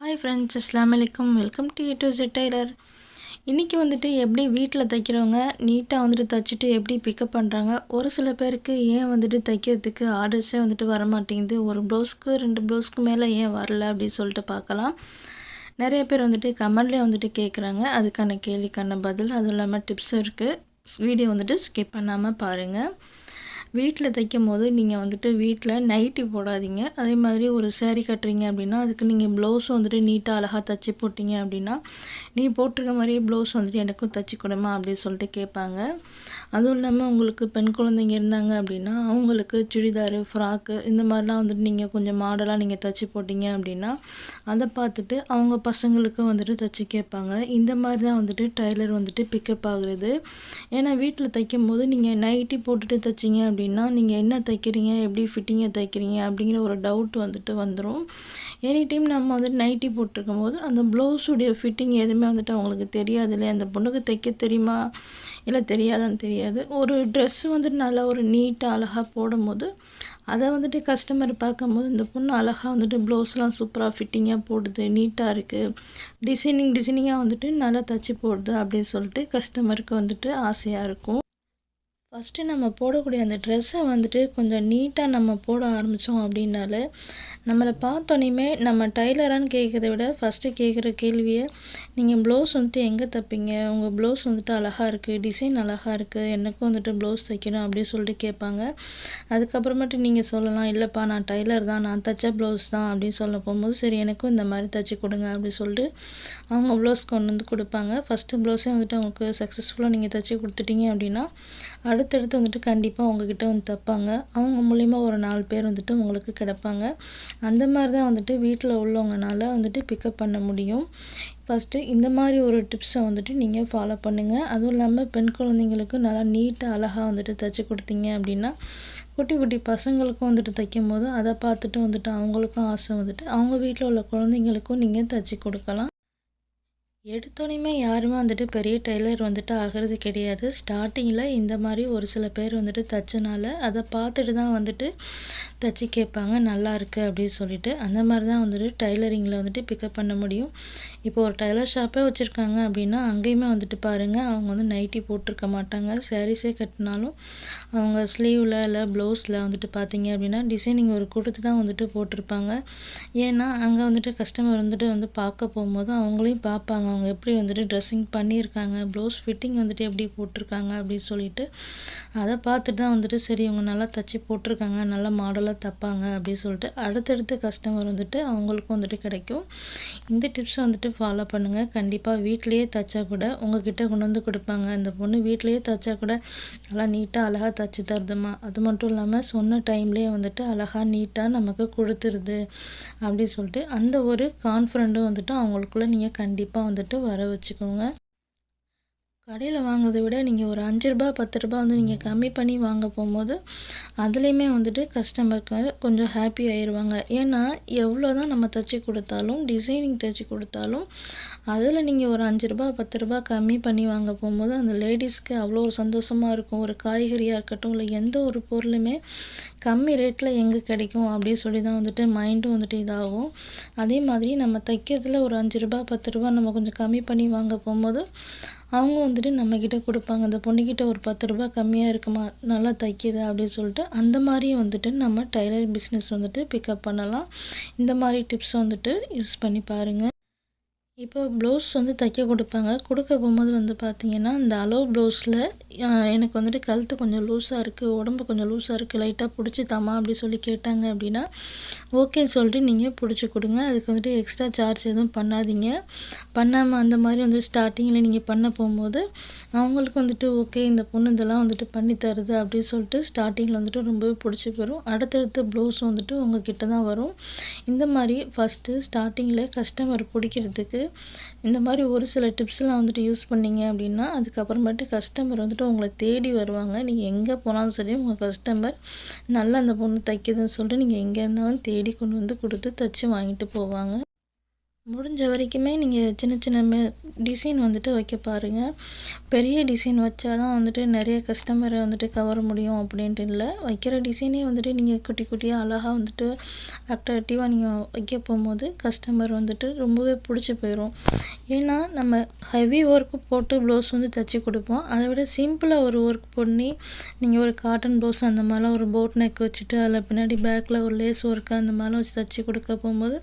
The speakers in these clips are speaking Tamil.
ஹாய் ஃப்ரெண்ட்ஸ் அஸ்லாம் வலைக்கம் welcome to to jet tailor இன்றைக்கி வந்துட்டு எப்படி வீட்டில் தைக்கிறவங்க நீட்டாக வந்துட்டு தைச்சிட்டு எப்படி பிக்கப் பண்ணுறாங்க ஒரு சில பேருக்கு ஏன் வந்துட்டு தைக்கிறதுக்கு ஆர்டர்ஸே வந்துட்டு வர மாட்டேங்குது ஒரு ப்ளவுஸ்க்கு ரெண்டு ப்ளவுஸ்க்கு மேலே ஏன் வரல அப்படின்னு சொல்லிட்டு பார்க்கலாம். நிறைய பேர் வந்துட்டு கமெண்ட்லேயே வந்துட்டு கேட்குறாங்க அதுக்கான கேள்விக்கான பதில் அதுவும் இல்லாமல் டிப்ஸும் இருக்குது வீடியோ வந்துட்டு ஸ்கிப் பண்ணாமல் பாருங்கள் வீட்டில் தைக்கும் போது நீங்கள் வந்துட்டு வீட்டில் நைட்டி போடாதீங்க. அதே மாதிரி ஒரு சேரீ கட்டுறீங்க அப்படின்னா அதுக்கு நீங்கள் ப்ளவுஸ் வந்துட்டு நீட்டாக அழகாக தைச்சி போட்டிங்க அப்படின்னா நீ போட்டிருக்க மாதிரியே ப்ளவுஸ் வந்துட்டு எனக்கும் தைச்சி கொடுமா அப்படின்னு சொல்லிட்டு கேட்பாங்க. அதுவும் இல்லாமல் உங்களுக்கு பெண் குழந்தைங்க இருந்தாங்க அப்படின்னா அவங்களுக்கு சுடிதாரு ஃப்ராக்கு இந்த மாதிரிலாம் வந்துட்டு நீங்கள் கொஞ்சம் மாடலாக நீங்கள் தைச்சி போட்டிங்க அப்படின்னா அதை பார்த்துட்டு அவங்க பசங்களுக்கு வந்துட்டு தைச்சி கேட்பாங்க. இந்த மாதிரி தான் வந்துட்டு டைலர் வந்துட்டு பிக்கப் ஆகுறது. ஏன்னா வீட்டில் தைக்கும் போது நீங்கள் நைட்டி போட்டுட்டு தைச்சிங்க அப்படின்னா அப்படின்னா நீங்கள் என்ன தைக்கிறீங்க எப்படி ஃபிட்டிங்கை தைக்கிறீங்க அப்படிங்கிற ஒரு டவுட் வந்துட்டு வந்துடும் எனி டைம் நம்ம வந்துட்டு நைட்டி போட்டிருக்கும் போது அந்த ப்ளவுஸுடைய ஃபிட்டிங் எதுவுமே வந்துட்டு அவங்களுக்கு தெரியாது இல்லையா? அந்த பொண்ணுக்கு தைக்க தெரியுமா? இல்லை தெரியாதான்னு தெரியாது. ஒரு ட்ரெஸ் வந்துட்டு நல்லா ஒரு நீட்டாக அழகாக போடும்போது அதை வந்துட்டு கஸ்டமர் பார்க்கும்போது இந்த பொண்ணு அழகாக வந்துட்டு ப்ளவுஸ்லாம் சூப்பராக ஃபிட்டிங்காக போடுது நீட்டாக இருக்குது டிசைனிங் டிசைனிங்காக வந்துட்டு நல்லா தச்சு போடுது அப்படின்னு சொல்லிட்டு கஸ்டமருக்கு வந்துட்டு ஆசையாக இருக்கும். ஃபஸ்ட்டு நம்ம போடக்கூடிய அந்த ட்ரெஸ்ஸை வந்துட்டு கொஞ்சம் நீட்டாக நம்ம போட ஆரம்பித்தோம் அப்படின்னாலே நம்மளை பார்த்தோன்னே நம்ம டைலரான்னு கேட்குறத விட ஃபஸ்ட்டு கேட்குற கேள்வியை நீங்கள் ப்ளவுஸ் வந்துட்டு எங்கே தைப்பீங்க? உங்கள் ப்ளவுஸ் வந்துட்டு அழகாக இருக்குது டிசைன் அழகாக இருக்குது எனக்கும் வந்துட்டு ப்ளவுஸ் தைக்கணும் அப்படின்னு சொல்லிட்டு கேட்பாங்க. அதுக்கப்புறமேட்டு நீங்கள் சொல்லலாம் இல்லைப்பா நான் டைலர் தான் நான் தைச்ச ப்ளவுஸ் தான் அப்படின்னு சொல்ல போகும்போது சரி எனக்கும் இந்த மாதிரி தைச்சி கொடுங்க அப்படின்னு சொல்லிட்டு அவங்க ப்ளவுஸ் கொண்டு வந்து கொடுப்பாங்க. ஃபஸ்ட்டு ப்ளவுஸே வந்துட்டு அவங்களுக்கு சக்ஸஸ்ஃபுல்லாக நீங்கள் தைச்சி கொடுத்துட்டீங்க அப்படின்னா அடுத்து அடுத்தடுத்து வந்துட்டு கண்டிப்பாக உங்ககிட்ட வந்து தைப்பாங்க. அவங்க மூலிமா ஒரு நாலு பேர் வந்துட்டு உங்களுக்கு கிடப்பாங்க. அந்த மாதிரி தான் வந்துட்டு வீட்டில் உள்ளவங்கனால வந்துட்டு பிக்கப் பண்ண முடியும். ஃபஸ்ட்டு இந்த மாதிரி ஒரு டிப்ஸை வந்துட்டு நீங்கள் ஃபாலோ பண்ணுங்கள் அதுவும் இல்லாமல் பெண் குழந்தைங்களுக்கு நல்லா நீட்டாக அழகாக வந்துட்டு தைச்சி கொடுத்தீங்க அப்படின்னா குட்டி குட்டி பசங்களுக்கும் வந்துட்டு தைக்கும் போது அதை பார்த்துட்டு வந்துட்டு அவங்களுக்கும் ஆசை வந்துட்டு அவங்க வீட்டில் உள்ள குழந்தைங்களுக்கும் நீங்கள் தைச்சி கொடுக்கலாம். எடுத்தோடனே யாருமே வந்துட்டு பெரிய டெய்லர் வந்துட்டு ஆகிறது கிடையாது. ஸ்டார்டிங்கில் இந்த மாதிரி ஒரு சில பேர் வந்துட்டு தைச்சனால அதை பார்த்துட்டு தான் வந்துட்டு தைச்சி கேட்பாங்க நல்லா இருக்குது அப்படின்னு சொல்லிட்டு அந்த மாதிரி தான் வந்துட்டு டைலரிங்கில் வந்துட்டு பிக்கப் பண்ண முடியும். இப்போ ஒரு டைலர் ஷாப்பே வச்சுருக்காங்க அப்படின்னா அங்கேயுமே வந்துட்டு பாருங்கள் அவங்க வந்து நைட்டி போட்டிருக்க மாட்டாங்க. சாரீஸே கட்டினாலும் அவங்க ஸ்லீவில் இல்லை ப்ளவுஸில் வந்துட்டு பார்த்தீங்க அப்படின்னா டிசைனிங் ஒரு கொடுத்து தான் வந்துட்டு போட்டிருப்பாங்க. ஏன்னா அங்கே வந்துட்டு கஸ்டமர் வந்துட்டு வந்து பார்க்க போகும்போது அவங்களையும் பார்ப்பாங்க. அவங்க எப்படி வந்துட்டு ட்ரெஸ்ஸிங் பண்ணியிருக்காங்க ப்ளவுஸ் ஃபிட்டிங் வந்துட்டு எப்படி போட்டிருக்காங்க அப்படின்னு சொல்லிட்டு அதை பார்த்துட்டு தான் வந்துட்டு சரி இவங்க நல்லா தச்சு போட்டிருக்காங்க நல்லா மாடலாக தைப்பாங்க அப்படின்னு சொல்லிட்டு அடுத்தடுத்து கஸ்டமர் வந்துட்டு அவங்களுக்கும் வந்துட்டு கிடைக்கும். இந்த டிப்ஸை வந்துட்டு ஃபாலோ பண்ணுங்கள் கண்டிப்பாக வீட்லேயே தைச்சா கூட உங்ககிட்ட கொண்டு வந்து கொடுப்பாங்க. இந்த பொண்ணு வீட்லேயே தைச்சா கூட நல்லா நீட்டாக அழகாக தைச்சி தருதுமா அது மட்டும் இல்லாமல் சொன்ன டைம்லேயே வந்துட்டு அழகாக நீட்டாக நமக்கு கொடுத்துருது அப்படின்னு சொல்லிட்டு அந்த ஒரு கான்ஃபிடண்ட்டும் வந்துட்டு அவங்களுக்குள்ளே நீங்கள் கண்டிப்பாக வந்துட்டு வர வச்சுக்கோங்க. கடையில் வாங்குறதை விட நீங்கள் ஒரு அஞ்சு ரூபா பத்து ரூபா வந்து நீங்கள் கம்மி பண்ணி வாங்க போகும்போது அதுலேயுமே வந்துட்டு கஸ்டமருக்கு கொஞ்சம் ஹாப்பி ஆயிடுவாங்க ஏன்னா எவ்வளோ தான் நம்ம தைச்சி கொடுத்தாலும் டிசைனிங் தைச்சி கொடுத்தாலும் அதில் நீங்கள் ஒரு அஞ்சு ரூபா பத்து ரூபா கம்மி பண்ணி வாங்க போகும்போது அந்த லேடிஸ்க்கு அவ்வளோ ஒரு சந்தோஷமாக இருக்கும். ஒரு காய்கறியாக இருக்கட்டும் இல்லை எந்த ஒரு பொருளுமே கம்மி ரேட்டில் எங்கே கிடைக்கும் அப்படின்னு சொல்லி தான் வந்துட்டு மைண்டும் வந்துட்டு இதாகும். அதே மாதிரி நம்ம தைக்கிறதுல ஒரு அஞ்சு ரூபா பத்து ரூபா நம்ம கொஞ்சம் கம்மி பண்ணி வாங்க போகும்போது அவங்க வந்துட்டு நம்மக்கிட்ட கொடுப்பாங்க. அந்த பொண்ணுக்கிட்ட ஒரு பத்து ரூபா கம்மியாக இருக்குமா? நல்லா தைக்கிது? அப்படின்னு சொல்லிட்டு அந்த மாதிரியும் வந்துட்டு நம்ம டைலர் பிஸ்னஸ் வந்துட்டு பிக்கப் பண்ணலாம். இந்த மாதிரி டிப்ஸ் வந்துட்டு யூஸ் பண்ணி பாருங்கள் இப்போ ப்ளவுஸ் வந்து தைக்க கொடுப்பாங்க. கொடுக்க போகும்போது வந்து பார்த்தீங்கன்னா இந்த அளவு ப்ளவுஸில் எனக்கு வந்துட்டு கழுத்து கொஞ்சம் லூஸாக இருக்குது உடம்பு கொஞ்சம் லூஸாக இருக்குது லைட்டாக பிடிச்சி தாமா அப்படி சொல்லி கேட்டாங்க அப்படின்னா ஓகேன்னு சொல்லிட்டு நீங்கள் பிடிச்சி கொடுங்க. அதுக்கு வந்துட்டு எக்ஸ்ட்ரா சார்ஜ் எதுவும் பண்ணாதீங்க. பண்ணாமல் அந்த மாதிரி வந்து ஸ்டார்டிங்கில் நீங்கள் பண்ண போகும்போது அவங்களுக்கு வந்துட்டு ஓகே இந்த பொண்ணு இதெல்லாம் வந்துட்டு பண்ணி தருது அப்படின்னு சொல்லிட்டு ஸ்டார்டிங்கில் வந்துட்டு ரொம்பவே பிடிச்சி போயிடும் அடுத்தடுத்து ப்ளவுஸ் வந்துட்டு உங்கள் கிட்ட தான் வரும். இந்த மாதிரி ஃபஸ்ட்டு ஸ்டார்டிங்கில் கஸ்டமர் பிடிக்கிறதுக்கு இந்த மாதிரி ஒரு சில டிப்ஸ்லாம் வந்துட்டு யூஸ் பண்ணிங்க அப்படின்னா அதுக்கப்புறமேட்டு கஸ்டமர் வந்துட்டு உங்களை தேடி வருவாங்க. நீங்கள் எங்கே போனாலும் சரி உங்கள் கஸ்டமர் நல்லா அந்த பொண்ணு தைக்கிதுன்னு சொல்லிட்டு நீங்கள் எங்கே இருந்தாலும் தேடி கொண்டு வந்து கொடுத்து தைச்சி வாங்கிட்டு போவாங்க. முடிஞ்ச வரைக்குமே நீங்கள் சின்ன சின்ன டிசைன் வந்துட்டு வைக்க பாருங்கள் பெரிய டிசைன் வச்சா தான் வந்துட்டு நிறைய கஸ்டமரை வந்துட்டு கவர முடியும் அப்படின்ட்டு இல்லை. வைக்கிற டிசைனே வந்துட்டு நீங்கள் குட்டி குட்டியாக அழகாக வந்துட்டு அட்ராக்டிவாக நீங்கள் வைக்க போகும்போது கஸ்டமர் வந்துட்டு ரொம்பவே பிடிச்சி போயிடும் ஏன்னா நம்ம ஹெவி ஒர்க்கு போட்டு ப்ளவுஸ் வந்து தைச்சி கொடுப்போம். அதை விட சிம்பிளாக ஒரு ஒர்க் பண்ணி நீங்கள் ஒரு காட்டன் ப்ளவுஸ் அந்த மாதிரிலாம் ஒரு போட் நெக் வச்சுட்டு அதில் பின்னாடி பேக்கில் ஒரு லேஸ் ஒர்க்கு அந்த மாதிரிலாம் வச்சு தைச்சி கொடுக்க போகும்போது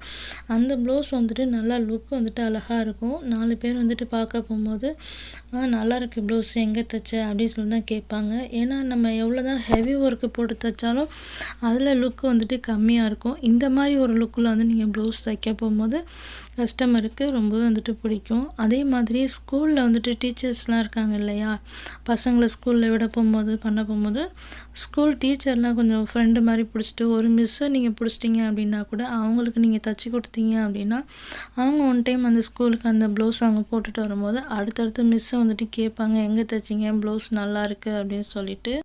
அந்த ப்ளவுஸ் வந்துட்டு நல்லா லுக் வந்துட்டு அழகாக இருக்கும். நாலு பேர் வந்துட்டு பார்க்க போகும்போது நல்லா இருக்குது ப்ளவுஸ் எங்கே தைச்ச? அப்படின்னு சொல்லி தான் கேட்பாங்க. ஏன்னா நம்ம எவ்வளோ தான் ஹெவி ஒர்க்கு போட்டு தைச்சாலும் அதில் லுக்கு வந்துட்டு கம்மியாக இருக்கும். இந்த மாதிரி ஒரு லுக்கில் வந்து நீங்கள் ப்ளவுஸ் தைக்க போகும்போது கஸ்டமருக்கு ரொம்ப வந்துட்டு பிடிக்கும். அதே மாதிரி ஸ்கூலில் வந்துட்டு டீச்சர்ஸ்லாம் இருக்காங்க இல்லையா? பசங்களை ஸ்கூலில் விட போகும்போது பண்ண போகும்போது ஸ்கூல் டீச்சர்லாம் கொஞ்சம் ஃப்ரெண்டு மாதிரி பிடிச்சிட்டு ஒரு மிஸ்ஸை நீங்கள் பிடிச்சிட்டிங்க அப்படின்னா கூட அவங்களுக்கு நீங்கள் தச்சு கொடுத்தீங்க அப்படின்னா அவங்க ஒன் டைம் அந்த ஸ்கூலுக்கு அந்த ப்ளவுஸ் அவங்க போட்டுட்டு வரும்போது அடுத்தடுத்து மிஸ்ஸை வந்துட்டு கேட்பாங்க எங்கே தைச்சிங்க? ப்ளவுஸ் நல்லா இருக்குது அப்படின்னு சொல்லிட்டு.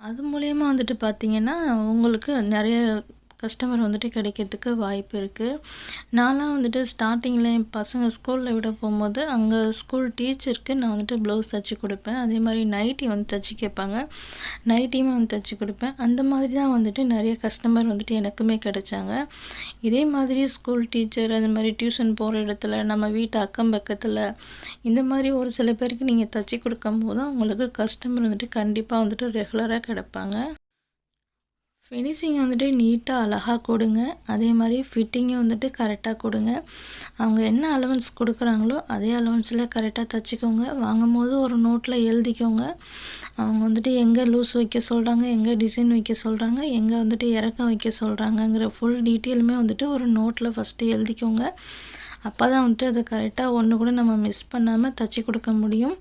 அது மூலயமா வந்துட்டு பார்த்தீங்கன்னா உங்களுக்கு நிறைய கஸ்டமர் வந்துட்டு கிடைக்கிறதுக்கு வாய்ப்பு இருக்குது நான்லாம் வந்துட்டு ஸ்டார்டிங்கில் என் பசங்க ஸ்கூலில் விட போகும்போது அங்கே ஸ்கூல் டீச்சருக்கு நான் வந்துட்டு ப்ளவுஸ் தைச்சி கொடுப்பேன். அதே மாதிரி நைட்டி வந்து தைச்சி கேட்பாங்க. நைட்டியுமே வந்து தைச்சி கொடுப்பேன். அந்த மாதிரி தான் வந்துட்டு நிறைய கஸ்டமர் வந்துட்டு எனக்குமே கிடைச்சாங்க. இதே மாதிரி ஸ்கூல் டீச்சர் அது மாதிரி டியூஷன் போகிற இடத்துல நம்ம வீட்டு அக்கம் பக்கத்தில் இந்த மாதிரி ஒரு சில பேருக்கு நீங்கள் தைச்சி கொடுக்கும்போது உங்களுக்கு கஸ்டமர் வந்துட்டு கண்டிப்பாக வந்துட்டு ரெகுலராக கிடைப்பாங்க. ஃபினிஷிங் வந்துட்டு நீட்டாக அழகாக கொடுங்க. அதே மாதிரி ஃபிட்டிங்கும் வந்துட்டு கரெக்டாக கொடுங்க. அவங்க என்ன அலவன்ஸ் கொடுக்குறாங்களோ அதே அலவன்ஸில் கரெக்டாக தைச்சிக்கோங்க. வாங்கும் போது ஒரு நோட்டில் எழுதிக்கோங்க. அவங்க வந்துட்டு எங்கே லூஸ் வைக்க சொல்கிறாங்க எங்கே டிசைன் வைக்க சொல்கிறாங்க எங்கே வந்துட்டு இறக்கம் வைக்க சொல்கிறாங்கங்கிற ஃபுல் டீட்டெயிலுமே வந்துட்டு ஒரு நோட்டில் ஃபஸ்ட்டு எழுதிக்கோங்க. அப்போ தான் வந்துட்டு அதை கரெக்டாக ஒன்று கூட நம்ம மிஸ் பண்ணாமல் தச்சு கொடுக்க முடியும்.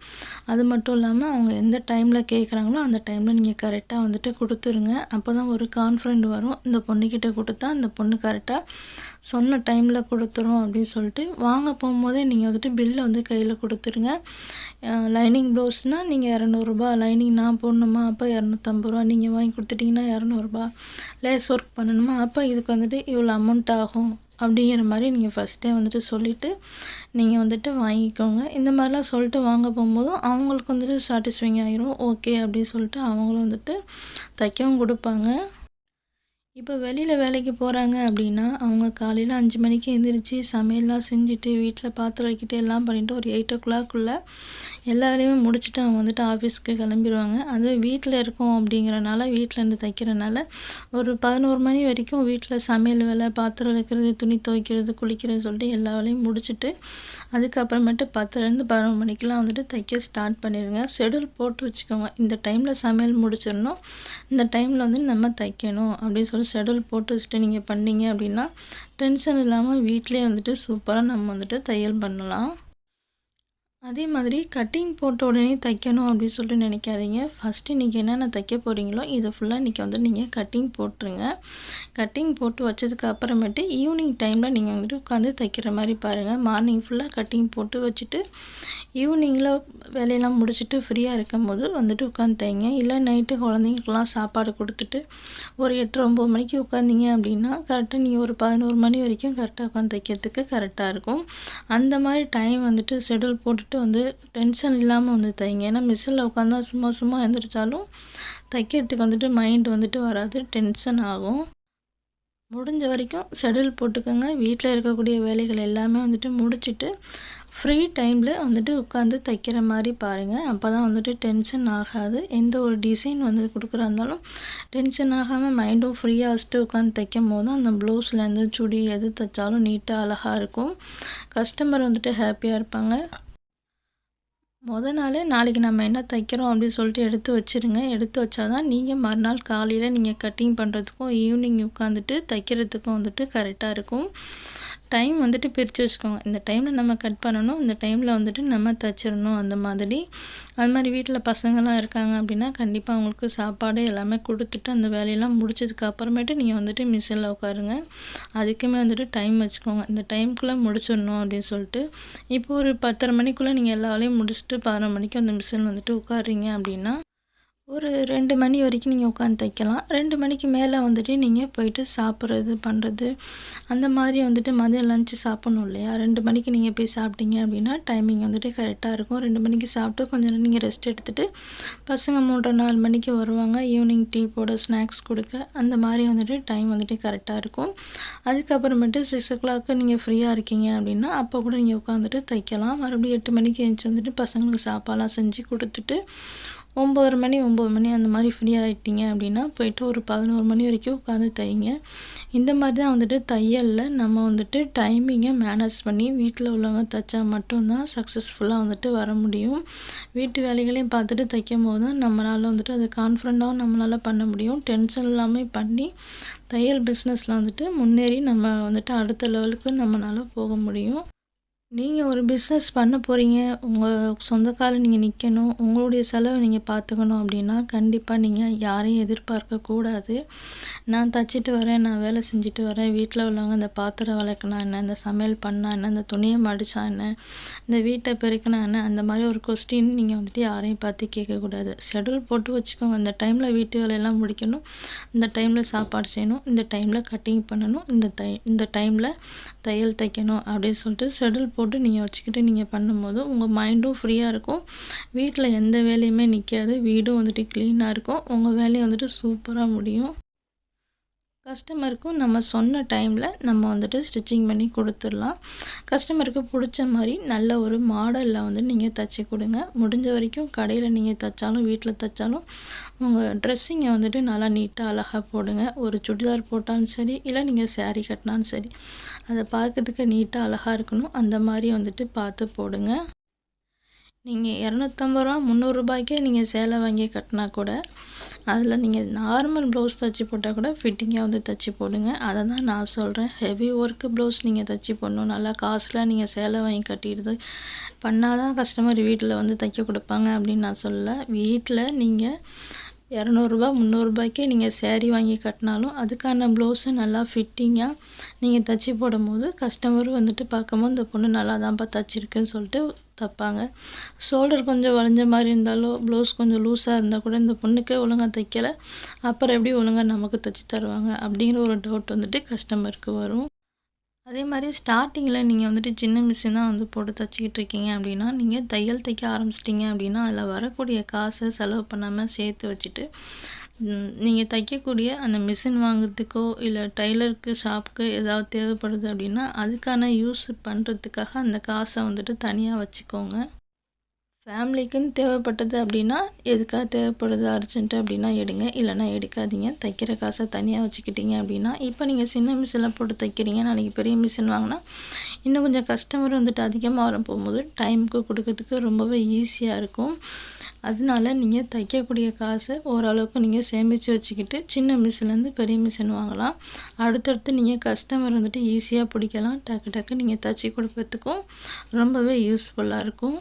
அது மட்டும் இல்லாமல் அவங்க எந்த டைமில் கேட்குறாங்களோ அந்த டைமில் நீங்கள் கரெக்டாக வந்துட்டு கொடுத்துருங்க. அப்போ தான் ஒரு கான்ஃபிடென்ட் வரும். இந்த பொண்ணுக்கிட்ட கொடுத்தா அந்த பொண்ணு கரெக்டாக சொன்ன டைமில் கொடுத்துரும் அப்படின்னு சொல்லிட்டு வாங்க போகும்போதே நீங்கள் வந்துட்டு பில்லை வந்து கையில் கொடுத்துருங்க. லைனிங் ப்ளவுஸ்னால் நீங்கள் இரநூறுபா லைனிங் நான் போடணுமா அப்போ இரநூத்தம்பது ரூபா நீங்கள் வாங்கி கொடுத்துட்டிங்கன்னா இரநூறுபா. லேஸ் ஒர்க் பண்ணணுமா அப்போ இதுக்கு வந்துட்டு இவ்வளோ அமௌண்ட் ஆகும். அப்படிங்கிற மாதிரி நீங்கள் ஃபஸ்ட்டே வந்துட்டு சொல்லிவிட்டு நீங்கள் வந்துட்டு வாங்கிக்கோங்க. இந்த மாதிரிலாம் சொல்லிட்டு வாங்க போகும்போதும் அவங்களுக்கு வந்துட்டு சாட்டிஸ்ஃபைங் ஆகிரும் ஓகே அப்படின்னு சொல்லிட்டு அவங்களும் வந்துட்டு தைக்கவும் கொடுப்பாங்க. இப்போ வெளியில் வேலைக்கு போகிறாங்க அப்படின்னா அவங்க காலையில் அஞ்சு மணிக்கு எழுந்திரிச்சி சமையல்லாம் செஞ்சுட்டு வீட்டில் பாத்திரம் வைக்கிட்டு எல்லாம் பண்ணிவிட்டு ஒரு எயிட் ஓ கிளாக்குள்ளே எல்லா வேலையுமே முடிச்சுட்டு அவங்க வந்துட்டு ஆஃபீஸ்க்கு கிளம்பிடுவாங்க அது வீட்டில் இருக்கோம் அப்படிங்கிறனால வீட்டிலேருந்து தைக்கிறனால ஒரு பதினோரு மணி வரைக்கும் வீட்டில் சமையல் வேலை பாத்திரம் வைக்கிறது துணி துவைக்கிறது குளிக்கிறது சொல்லிட்டு எல்லா வேலையும் முடிச்சுட்டு அதுக்கப்புறமேட்டு பத்துலேருந்து பதினொரு மணிக்கெலாம் வந்துட்டு தைக்க ஸ்டார்ட் பண்ணிடுங்க ஷெடியூல் போட்டு வச்சுக்கோங்க. இந்த டைமில் சமையல் முடிச்சிடணும். இந்த டைமில் வந்து நம்ம தைக்கணும் அப்படின்னு சொல்லி ஷெடியூல் போட்டு வச்சுட்டு நீங்கள் பண்ணீங்க அப்படின்னா டென்ஷன் இல்லாமல் வீட்டிலே வந்துட்டு சூப்பராக நம்ம வந்துட்டு தையல் பண்ணலாம். அதே மாதிரி கட்டிங் போட்ட உடனே தைக்கணும் அப்படின்னு சொல்லிட்டு நினைக்காதீங்க. ஃபஸ்ட்டு இன்றைக்கி என்னென்ன தைக்க போகிறீங்களோ இதை ஃபுல்லாக இன்றைக்கி வந்து நீங்கள் கட்டிங் போட்டுருங்க. கட்டிங் போட்டு வச்சதுக்கு அப்புறமேட்டு ஈவினிங் டைமில் நீங்கள் வந்துட்டு உட்காந்து தைக்கிற மாதிரி பாருங்கள் மார்னிங் ஃபுல்லாக கட்டிங் போட்டு வச்சுட்டு ஈவினிங்கில் வேலையெல்லாம் முடிச்சுட்டு ஃப்ரீயாக இருக்கும் போது வந்துட்டு உட்காந்து தைங்க. இல்லை நைட்டு குழந்தைங்களுக்குலாம் சாப்பாடு கொடுத்துட்டு ஒரு எட்டு ஒம்பது மணிக்கு உட்காந்திங்க அப்படின்னா கரெக்டாக நீங்கள் ஒரு பதினோரு மணி வரைக்கும் கரெக்டாக உட்காந்து தைக்கிறதுக்கு கரெக்டாக இருக்கும். அந்த மாதிரி டைம் வந்துட்டு ஷெடியூல் போட்டுட்டு வந்து டென்ஷன் இல்லாமல் வந்து தைங்க. ஏன்னா மிஷினில் உட்காந்தா சும்மா சும்மா எழுந்திரிச்சாலும் தைக்கிறதுக்கு வந்துட்டு மைண்ட் வந்துட்டு வராது டென்ஷன் ஆகும். முடிஞ்ச வரைக்கும் ஷெடியூல் போட்டுக்கோங்க. வீட்டில் இருக்கக்கூடிய வேலைகள் எல்லாமே வந்துட்டு முடிச்சுட்டு ஃப்ரீ டைமில் வந்துட்டு உட்காந்து தைக்கிற மாதிரி பாருங்கள் அப்போ தான் வந்துட்டு டென்ஷன் ஆகாது. எந்த ஒரு டிசைன் வந்து கொடுக்குறா இருந்தாலும் டென்ஷன் ஆகாமல் மைண்டும் ஃப்ரீயாக வச்சுட்டு உட்காந்து தைக்கும் போது தான் அந்த ப்ளவுஸ்லேருந்து சுடி எது தைச்சாலும் நீட்டாக அழகாக இருக்கும். கஸ்டமர் வந்துட்டு ஹாப்பியாக இருப்பாங்க. மொதல் நாள் நாளைக்கு நம்ம என்ன தைக்கிறோம் அப்படின்னு சொல்லிட்டு எடுத்து வச்சுருங்க. எடுத்து வச்சா தான் நீங்கள் மறுநாள் காலையில் நீங்கள் கட்டிங் பண்ணுறதுக்கும் ஈவினிங் உட்காந்துட்டு தைக்கிறதுக்கும் வந்துட்டு கரெக்டாக இருக்கும். டைம் வந்துட்டு பிரித்து வச்சுக்கோங்க. இந்த டைமில் நம்ம கட் பண்ணணும் இந்த டைமில் வந்துட்டு நம்ம தச்சிடணும் அந்த மாதிரி. அது மாதிரி வீட்டில் பசங்கள்லாம் இருக்காங்க அப்படின்னா கண்டிப்பாக அவங்களுக்கு சாப்பாடு எல்லாமே கொடுத்துட்டு அந்த வேலையெல்லாம் முடிச்சதுக்கு அப்புறமேட்டு நீங்கள் வந்துட்டு மிஷினில் உட்காருங்க. அதுக்குமே வந்துட்டு டைம் வச்சுக்கோங்க. இந்த டைமுக்குள்ளே முடிச்சிடணும் அப்படின்னு சொல்லிட்டு. இப்போ ஒரு பத்தரை மணிக்குள்ளே நீங்கள் எல்லா வேலையும் முடிச்சுட்டு பதினொரு மணிக்கு அந்த மிஷின் வந்துட்டு உட்காருறீங்க அப்படின்னா ஒரு ரெண்டு மணி வரைக்கும் நீங்கள் உட்காந்து தைக்கலாம். ரெண்டு மணிக்கு மேலே வந்துட்டு நீங்கள் போயிட்டு சாப்பிட்றது பண்ணுறது அந்த மாதிரி வந்துட்டு மதியம் லஞ்சு சாப்பிட்ணும் இல்லையா? ரெண்டு மணிக்கு நீங்கள் போய் சாப்பிட்டீங்க அப்படின்னா டைமிங் வந்துட்டு கரெக்டாக இருக்கும். ரெண்டு மணிக்கு சாப்பிட்டு கொஞ்சம் நேரம் நீங்கள் ரெஸ்ட் எடுத்துகிட்டு பசங்க மூன்றரை நாலு மணிக்கு வருவாங்க. ஈவினிங் டீ போட ஸ்நாக்ஸ் கொடுக்க அந்த மாதிரி வந்துட்டு டைம் வந்துட்டு கரெக்டாக இருக்கும். அதுக்கப்புறமேட்டு சிக்ஸ் ஓ கிளாக்கு நீங்கள் ஃப்ரீயாக இருக்கீங்க அப்படின்னா அப்போ கூட நீங்கள் உட்காந்துட்டு தைக்கலாம். மறுபடியும் எட்டு மணிக்கு எழுந்துச்சி வந்துட்டு பசங்களுக்கு சாப்பாடெலாம் செஞ்சு கொடுத்துட்டு ஒம்பது மணி ஒம்பது மணி அந்த மாதிரி ஃப்ரீயாகிட்டீங்க அப்படின்னா போயிட்டு ஒரு பதினோரு மணி வரைக்கும் உட்காந்து தைங்க. இந்த மாதிரி தான் வந்துட்டு தையலில் நம்ம வந்துட்டு டைமிங்கை மேனேஜ் பண்ணி வீட்டில் உள்ளவங்க தைச்சா மட்டும்தான் சக்ஸஸ்ஃபுல்லாக வந்துட்டு வர முடியும். வீட்டு வேலைகளையும் பார்த்துட்டு தைக்கும் போது தான் நம்மளால் வந்துட்டு அதை கான்ஃபிடண்ட்டாகவும் நம்மளால் பண்ண முடியும். டென்ஷன் இல்லாமல் பண்ணி தையல் பிஸ்னஸில் வந்துட்டு முன்னேறி நம்ம வந்துட்டு அடுத்த லெவலுக்கு நம்மளால் போக முடியும். நீங்கள் ஒரு பிஸ்னஸ் பண்ண போகிறீங்க உங்கள் சொந்த காலில் நீங்கள் நிற்கணும் உங்களுடைய செலவை நீங்கள் பார்த்துக்கணும் அப்படின்னா கண்டிப்பாக நீங்கள் யாரையும் எதிர்பார்க்கக்கூடாது நான் தச்சிட்டு வரேன் நான் வேலை செஞ்சுட்டு வரேன் வீட்டில் உள்ளவங்க இந்த பாத்திரம் விளக்குனா என்ன இந்த சமையல் பண்ணா என்ன இந்த துணியை மடித்தா என்ன இந்த வீட்டை பெருக்கினா என்ன அந்த மாதிரி ஒரு கொஸ்டின் நீங்கள் வந்துட்டு யாரையும் பார்த்து கேட்கக்கூடாது. ஷெடியூல் போட்டு வச்சுக்கோங்க. இந்த டைமில் வீட்டு வேலையெல்லாம் முடிக்கணும் இந்த டைமில் சாப்பாடு செய்யணும் இந்த டைமில் கட்டிங் பண்ணணும் இந்த தை இந்த டைமில் தையல் தைக்கணும் அப்படின்னு சொல்லிட்டு ஷெடியூல் போட்டு நீங்கள் வச்சுக்கிட்டு நீங்கள் பண்ணும்போது உங்கள் மைண்டும் ஃப்ரீயாக இருக்கும். வீட்டில் எந்த வேலையுமே நிற்காது வீடும் வந்துட்டு க்ளீனாக இருக்கும். உங்கள் வேலையை வந்துட்டு சூப்பராக முடியும். கஸ்டமருக்கும் நம்ம சொன்ன டைமில் நம்ம வந்துட்டு ஸ்டிச்சிங் பண்ணி கொடுத்துடலாம். கஸ்டமருக்கு பிடிச்ச மாதிரி நல்ல ஒரு மாடலில் வந்து நீங்கள் தைச்சி கொடுங்க. முடிஞ்ச வரைக்கும் கடையில் நீங்கள் தைச்சாலும் வீட்டில் தைச்சாலும் உங்கள் ட்ரெஸ்ஸிங்கை வந்துட்டு நல்லா நீட்டாக அழகாக போடுங்க. ஒரு சுடிதார் போட்டாலும் சரி இல்லை நீங்கள் சேரீ கட்டினாலும் சரி அதை பார்க்கறதுக்கு நீட்டாக அழகாக இருக்கணும். அந்த மாதிரி வந்துட்டு பார்த்து போடுங்க. நீங்கள் இரநூத்தம்பது ரூபா முந்நூறுரூபாய்க்கே நீங்கள் சேலை வாங்கி கட்டினா கூட அதில் நீங்கள் நார்மல் ப்ளவுஸ் தைச்சி போட்டால் கூட ஃபிட்டிங்காக வந்து தைச்சி போடுங்க. அதை தான் நான் சொல்கிறேன். ஹெவி ஒர்க்கு ப்ளவுஸ் நீங்கள் தைச்சி போடணும். நல்லா காஸ்ட்லியாக நீங்கள் சேலை வாங்கி கட்டிடுது பண்ணால் தான் கஸ்டமர் வீட்டில் வந்து தைக்க கொடுப்பாங்க அப்படின்னு நான் சொல்லலை. வீட்டில் நீங்கள் இரநூறுபா முந்நூறுபாய்க்கே நீங்கள் சேரீ வாங்கி கட்டினாலும் அதுக்கான ப்ளவுஸை நல்லா ஃபிட்டிங்காக நீங்கள் தைச்சி போடும்போது கஸ்டமரும் வந்துட்டு பார்க்கும்போது இந்த பொண்ணு நல்லா தான்ப்பா தைச்சிருக்குன்னு சொல்லிட்டு தைப்பாங்க. ஷோல்டர் கொஞ்சம் வளைஞ்ச மாதிரி இருந்தாலோ ப்ளவுஸ் கொஞ்சம் லூஸாக இருந்தால் கூட இந்த பொண்ணுக்கு ஒழுங்காக தைக்கலை. அப்புறம் எப்படி ஒழுங்காக நமக்கு தைச்சி தருவாங்க அப்படிங்கிற ஒரு டவுட் வந்துட்டு கஸ்டமருக்கு வரும். அதே மாதிரி ஸ்டார்டிங்கில் நீங்கள் வந்துட்டு சின்ன மிஷின் தான் வந்து போட்டு தைச்சிக்கிட்டு இருக்கீங்க அப்படின்னா நீங்கள் தையல் தைக்க ஆரம்பிச்சிட்டிங்க அப்படின்னா அதில் வரக்கூடிய காசை செலவு பண்ணாமல் சேர்த்து வச்சுட்டு நீங்கள் தைக்கக்கூடிய அந்த மிஷின் வாங்குறதுக்கோ இல்லை டைலருக்கு ஷாப்புக்கு ஏதாவது தேவைப்படுது அப்படின்னா அதுக்கான யூஸ் பண்ணுறதுக்காக அந்த காசை வந்துட்டு தனியாக வச்சுக்கோங்க. ஃபேமிலிக்குன்னு தேவைப்பட்டது அப்படின்னா எதுக்காக தேவைப்படுது அர்ஜென்ட்டு அப்படின்னா எடுங்க. இல்லைனா எடுக்காதீங்க. தைக்கிற காசை தனியாக வச்சுக்கிட்டீங்க அப்படின்னா இப்போ நீங்கள் சின்ன மிஷினில் போட்டு தைக்கிறீங்க. நாளைக்கு பெரிய மிஷின் வாங்கினா இன்னும் கொஞ்சம் கஸ்டமர் வந்துட்டு அதிகமாக வர போகும்போது டைமுக்கு கொடுக்கறதுக்கு ரொம்பவே ஈஸியாக இருக்கும். அதனால நீங்கள் தைக்கக்கூடிய காசை ஓரளவுக்கு நீங்கள் சேமித்து வச்சுக்கிட்டு சின்ன மிஷின்லேருந்து பெரிய மிஷின் வாங்கலாம். அடுத்தடுத்து நீங்கள் கஸ்டமர் வந்துட்டு ஈஸியாக பிடிக்கலாம். டக்கு டக்கு நீங்கள் தைச்சி கொடுப்பதுக்கும் ரொம்பவே யூஸ்ஃபுல்லாக இருக்கும்.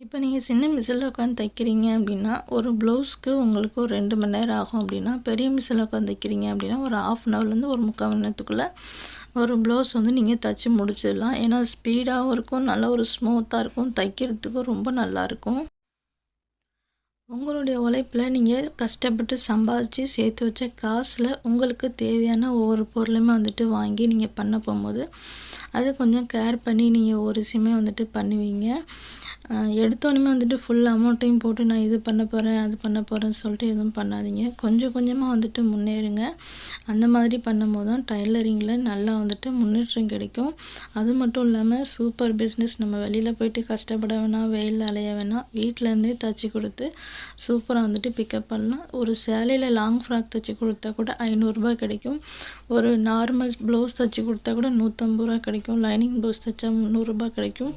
இப்போ நீங்கள் சின்ன மிஷினில் உட்காந்து தைக்கிறீங்க அப்படின்னா ஒரு ப்ளவுஸ்க்கு உங்களுக்கு ஒரு ரெண்டு மணி நேரம் ஆகும் அப்படின்னா பெரிய மிஷினில் உட்காந்து தைக்கிறீங்க அப்படின்னா ஒரு ஆஃப் அன் ஹவர்லேருந்து ஒரு முக்கால் மணி நேரத்துக்குள்ளே ஒரு ப்ளவுஸ் வந்து நீங்கள் தைச்சி முடிச்சிடலாம். ஏன்னா ஸ்பீடாகவும் இருக்கும் நல்ல ஒரு ஸ்மூத்தாக இருக்கும். தைக்கிறதுக்கும் ரொம்ப நல்லாயிருக்கும் உங்களுடைய உழைப்பில் நீங்கள் கஷ்டப்பட்டு சம்பாதிச்சு சேர்த்து வச்ச காசில் உங்களுக்கு தேவையான ஒவ்வொரு பொருளுமே வந்துட்டு வாங்கி நீங்கள் பண்ண போகும்போது அதை கொஞ்சம் கேர் பண்ணி நீங்கள் ஒரு விஷயமே வந்துட்டு பண்ணுவீங்க. எடுத்தோடனே வந்துட்டு ஃபுல் அமௌண்ட்டையும் போட்டு நான் இது பண்ண போகிறேன் அது பண்ண போகிறேன்னு சொல்லிட்டு எதுவும் பண்ணாதீங்க. கொஞ்சம் கொஞ்சமாக வந்துட்டு முன்னேறுங்க. அந்த மாதிரி பண்ணும்போது தான் டைலரிங்கில் நல்லா வந்துட்டு முன்னேற்றம் கிடைக்கும். அது மட்டும் இல்லாமல் சூப்பர் பிஸ்னஸ் நம்ம வெளியில் போயிட்டு கஷ்டப்பட வேணாம் வெயில் அலைய வேணாம் வீட்டிலேருந்தே தைச்சி கொடுத்து சூப்பராக வந்துட்டு பிக்கப் பண்ணலாம். ஒரு சேலையில் லாங் ஃப்ராக் தைச்சி கொடுத்தா கூட ஐநூறுரூபா கிடைக்கும். ஒரு நார்மல் ப்ளவுஸ் தைச்சி கொடுத்தா கூட நூற்றம்பது ரூபா கிடைக்கும். லைனிங் ப்ளவுஸ் தைச்சா முந்நூறுரூபா கிடைக்கும்.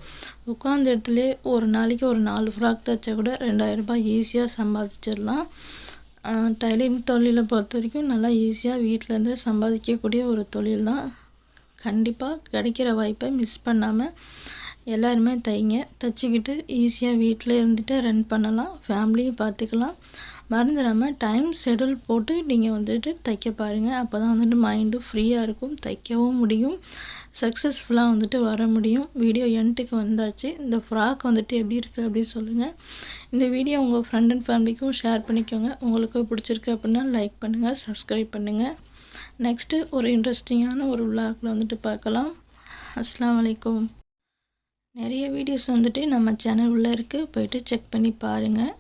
உட்காந்த இடத்துல ஒரு நாளைக்கு ஒரு நாலு ஃப்ராக் தைச்சா கூட ரெண்டாயிரரூபா ஈஸியாக சம்பாதிச்சிடலாம். டைலரிங் தொழிலை பொறுத்த வரைக்கும் நல்லா ஈஸியாக வீட்டிலேருந்து சம்பாதிக்கக்கூடிய ஒரு தொழில் தான். கண்டிப்பாக கிடைக்கிற வாய்ப்பை மிஸ் பண்ணாமல் எல்லாருமே தைங்க தைச்சிக்கிட்டு ஈஸியாக வீட்டில் இருந்துட்டு ரன் பண்ணலாம் ஃபேமிலியும் பார்த்துக்கலாம் மறந்துடாமல் டைம் ஷெடியூல் போட்டு நீங்கள் வந்துட்டு தைக்க பாருங்கள் அப்போ தான் வந்துட்டு மைண்டு ஃப்ரீயாக இருக்கும். தைக்கவும் முடியும். சக்ஸஸ்ஃபுல்லாக வந்துட்டு வர முடியும். வீடியோ எண்ட்டுக்கு வந்தாச்சு. இந்த ஃப்ராக் வந்துட்டு எப்படி இருக்குது அப்படின்னு சொல்லுங்கள் இந்த வீடியோ உங்கள் ஃப்ரெண்ட் அண்ட் ஃபேமிலிக்கும் ஷேர் பண்ணிக்கோங்க. உங்களுக்கு பிடிச்சிருக்கு அப்படின்னா லைக் பண்ணுங்கள் சப்ஸ்கிரைப் பண்ணுங்கள் நெக்ஸ்ட்டு ஒரு இன்ட்ரெஸ்டிங்கான ஒரு விளாகில் வந்துட்டு பார்க்கலாம். அஸ்லாம் வலைக்கம். நிறைய வீடியோஸ் வந்துட்டு நம்ம சேனல் உள்ளே இருக்குது போயிட்டு செக் பண்ணி பாருங்கள்